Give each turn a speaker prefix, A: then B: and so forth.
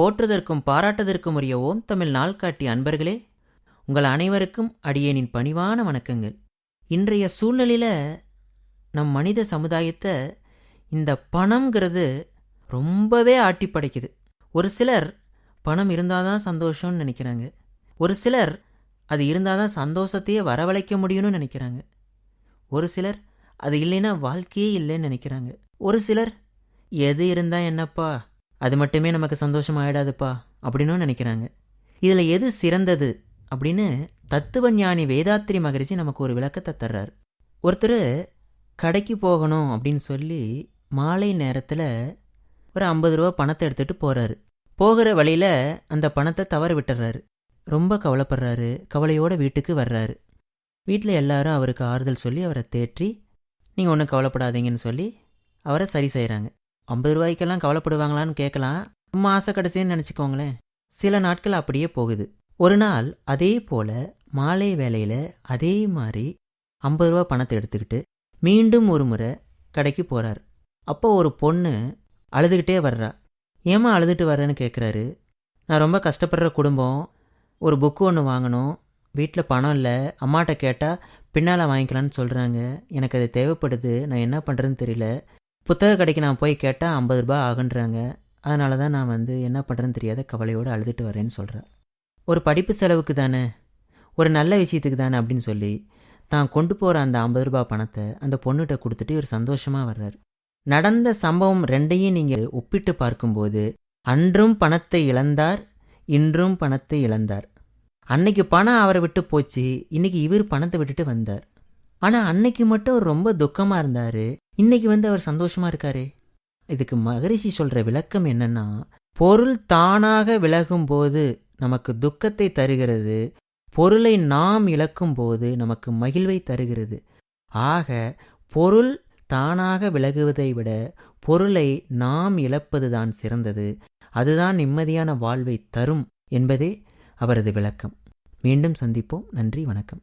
A: போற்றுதற்கும் பாராட்டுதற்கும் உரிய ஓம் தமிழ் நாள்காட்டி அன்பர்களே உங்கள் அனைவருக்கும் அடியேனின் பணிவான வணக்கங்கள். இன்றைய சூழ்நிலையில் நம் மனித சமுதாயத்தை இந்த பணம்ங்கிறது ரொம்பவே ஆட்டி படைக்குது ஒரு சிலர் பணம் இருந்தால் தான் சந்தோஷம்னு நினைக்கிறாங்க. ஒரு சிலர் அது இருந்தால் தான் சந்தோஷத்தையே வரவழைக்க முடியும்னு நினைக்கிறாங்க. ஒரு சிலர் அது இல்லைன்னா வாழ்க்கையே இல்லைன்னு நினைக்கிறாங்க. ஒரு சிலர் எது இருந்தால் என்னப்பா அது மட்டுமே நமக்கு சந்தோஷம் ஆயிடாதுப்பா அப்படின்னும் நினைக்கிறாங்க. இதில் எது சிறந்தது அப்படின்னு தத்துவ ஞானி வேதாத்திரி மகரிஷி நமக்கு ஒரு விளக்கத்தை தர்றார். ஒருத்தர் கடைக்கு போகணும் அப்படின்னு சொல்லி மாலை நேரத்தில் ஒரு ஐம்பது ரூபா பணத்தை எடுத்துகிட்டு போகிறாரு போகிற வழியில் அந்த பணத்தை தவற விட்டுறாரு. ரொம்ப கவலைப்படுறாரு. கவலையோட வீட்டுக்கு வர்றாரு. வீட்டில் எல்லாரும் அவருக்கு ஆறுதல் சொல்லி அவரை தேற்றி நீங்கள் ஒன்றும் கவலைப்படாதீங்கன்னு சொல்லி அவரை சரி செய்கிறாங்க. ஐம்பது ரூபாய்க்கெல்லாம் கவலைப்படுவாங்களான்னு கேட்கலாம். மாச கடைசின்னு நினச்சிக்கோங்களேன். சில நாட்கள் அப்படியே போகுது. ஒரு நாள் அதே போல் மாலை வேலையில் அதே மாதிரி ஐம்பது ரூபா பணத்தை எடுத்துக்கிட்டு மீண்டும் ஒரு முறை கடைக்கு போகிறார் அப்போ ஒரு பொண்ணு அழுதுகிட்டே வர்றா. ஏமா அழுதுட்டு வர்றேன்னு கேட்குறாரு நான் ரொம்ப கஷ்டப்படுற குடும்பம். ஒரு புக்கு ஒன்று வாங்கணும். வீட்டில் பணம் இல்லை. அம்மாட்ட கேட்டால் பின்னால் வாங்கிக்கலான்னு சொல்கிறாங்க எனக்கு அது தேவைப்படுது. நான் என்ன பண்ணுறதுன்னு தெரியல. புத்தக கடைக்கு நான் போய் கேட்டால் ஐம்பது ரூபாய் ஆகுன்றாங்க. அதனால தான் நான் வந்து என்ன பண்ணுறேன்னு தெரியாத கவலையோடு அழுதுட்டு வரேன்னு சொல்கிறேன் ஒரு படிப்பு செலவுக்கு தானே? ஒரு நல்ல விஷயத்துக்கு தானே அப்படின்னு சொல்லி தான் கொண்டு போகிற அந்த ஐம்பது ரூபாய் பணத்தை அந்த பொண்ணுகிட்ட கொடுத்துட்டு இவர் சந்தோஷமாக வர்றார். நடந்த சம்பவம் ரெண்டையும் நீங்கள் ஒப்பிட்டு பார்க்கும்போது அன்றும் பணத்தை இழந்தார் இன்றும் பணத்தை இழந்தார். அன்னைக்கு பணம் அவரை விட்டு போச்சு இன்னைக்கு இவர் பணத்தை விட்டுட்டு வந்தார். ஆனால் அன்னைக்கு மட்டும் அவர் ரொம்ப துக்கமாக இருந்தார். இன்னைக்கு வந்து அவர் சந்தோஷமா இருக்காரே. இதுக்கு மகரிஷி சொல்கிற விளக்கம் என்னன்னா பொருள் தானாக விலகும் போது நமக்கு துக்கத்தை தருகிறது பொருளை நாம் இழக்கும் போது நமக்கு மகிழ்வை தருகிறது. ஆக பொருள் தானாக விலகுவதை விட பொருளை நாம் இழப்பதுதான் சிறந்தது அதுதான் நிம்மதியான வாழ்வை தரும் என்பதே அவரது விளக்கம். மீண்டும் சந்திப்போம். நன்றி வணக்கம்.